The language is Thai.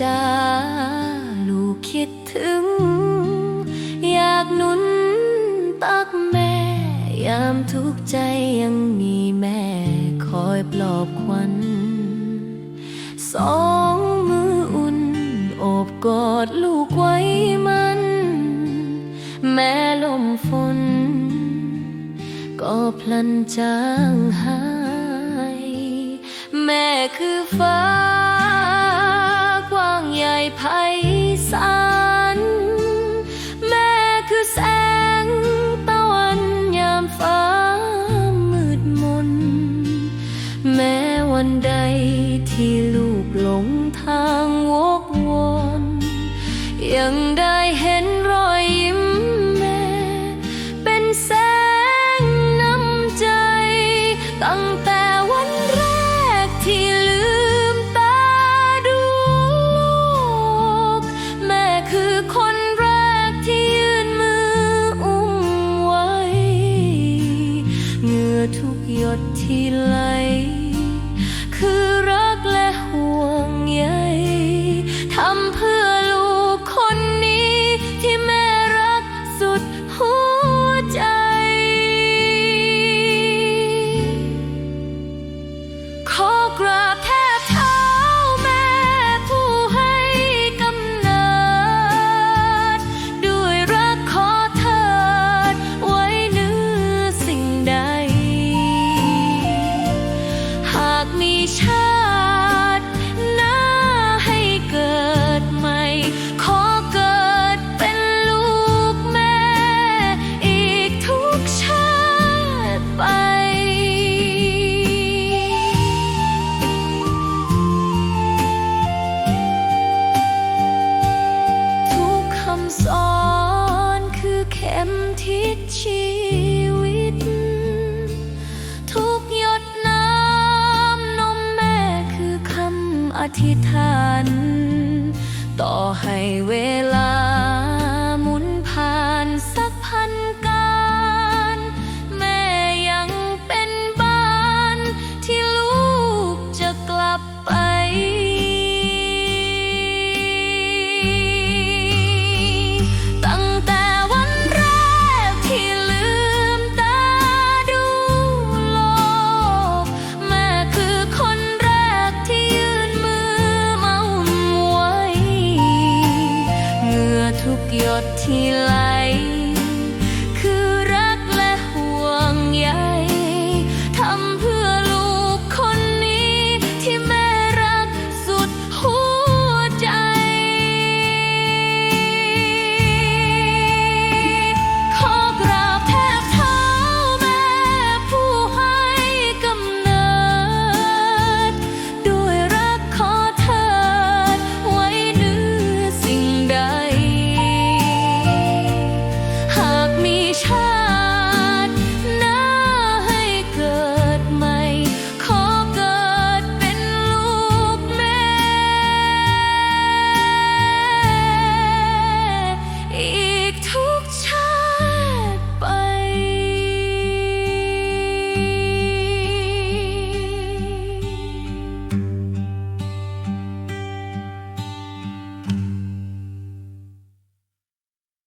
จ้าลูกคิดถึง อยากนุนตักแม่ ยามทุกใจยังมีแม่ คอยปลอบขวัญสองมืออุ่น โอบกอดลูกไว้มัน แม่ลมฝนก็พลันจางหาย แม่คือฟ้า แสงตะวันยามฟ้ามืดมน แม้วันใดที่ลูกหลงทางวกวนยังได้ he loved. ข็มทิศชีวิต ทุกหยดน้ำนมแม่คือคำอธิษฐาน ต่อให้เวลา your tea light.